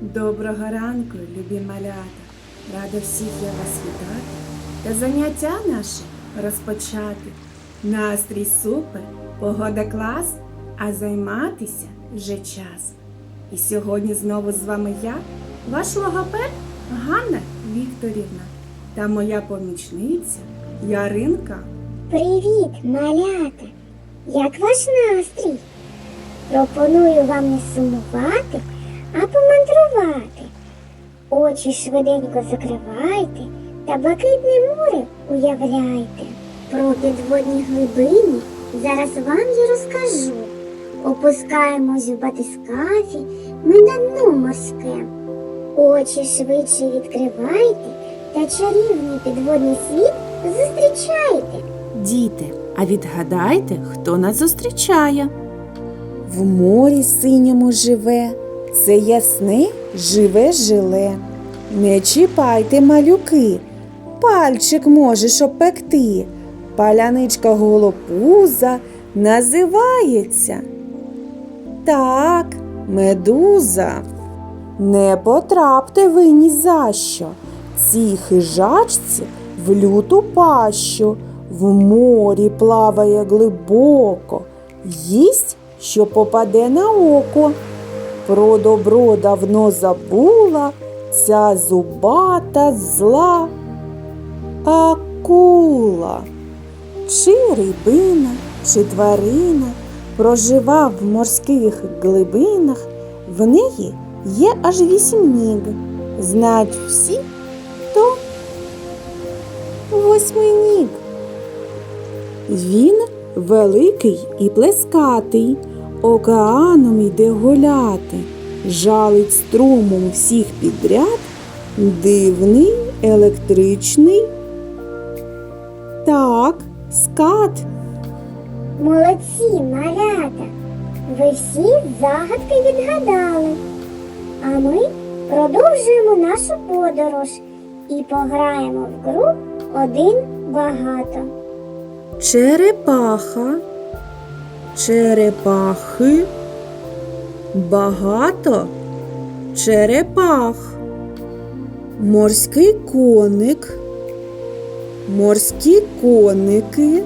Доброго ранку, любі малята! Рада всіх я вас вітати та заняття наше розпочати. Настрій супер, погода клас, а займатися вже час. І сьогодні знову з вами я, ваш логопед Ганна Вікторівна та моя помічниця Яринка. Привіт, малята! Як ваш настрій? Пропоную вам не сумувати, а помандрувати. Очі швиденько закривайте та блакитне море уявляйте. Про підводні глибини зараз вам я розкажу. Опускаємось в батискафі ми на дно морське. Очі швидше відкривайте та чарівний підводний світ зустрічайте. Діти, а відгадайте, хто нас зустрічає? В морі синьому живе, це ясне живе жиле. Не чіпайте малюки, пальчик можеш опекти. Паляничка голопуза називається. Так, медуза. Не потрапте ви ні за що. Цій хижачці в люту пащу, в морі плаває глибоко, їсть, що попаде на око. Про добро давно забула ця зубата зла акула. Чи рибина, чи тварина прожива в морських глибинах, в неї є аж вісім ніг. Знають всі, хто восьмий ніг. Він великий і плескатий, океаном йде гуляти, жалить струмом всіх підряд, дивний, електричний. Так, скат. Молодці, малята! Ви всі загадки відгадали. А ми продовжуємо нашу подорож і пограємо в гру один багато. Черепаха, черепахи, багато черепах, морський коник, морські коники,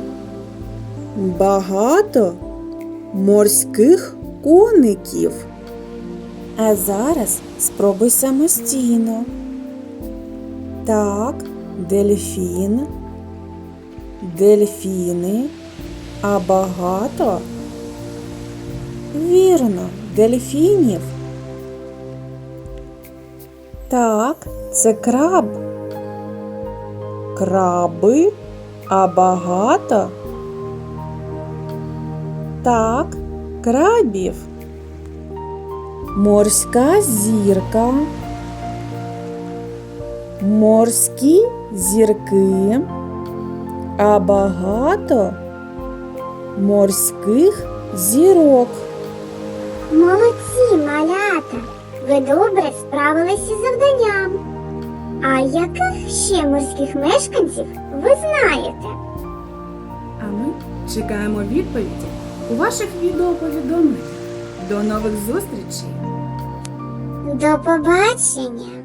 багато морських коників. А зараз спробуй самостійно. Так, дельфін дельфіни, а багато. Вірно, дельфінів. Так, це краб. Краби, а багато. Так, крабів. Морська зірка. Морські зірки а багато морських зірок. Молодці, малята! Ви добре справилися з завданням. А яких ще морських мешканців ви знаєте? А ми чекаємо відповіді у ваших відеоповідомленнях. До нових зустрічей! До побачення!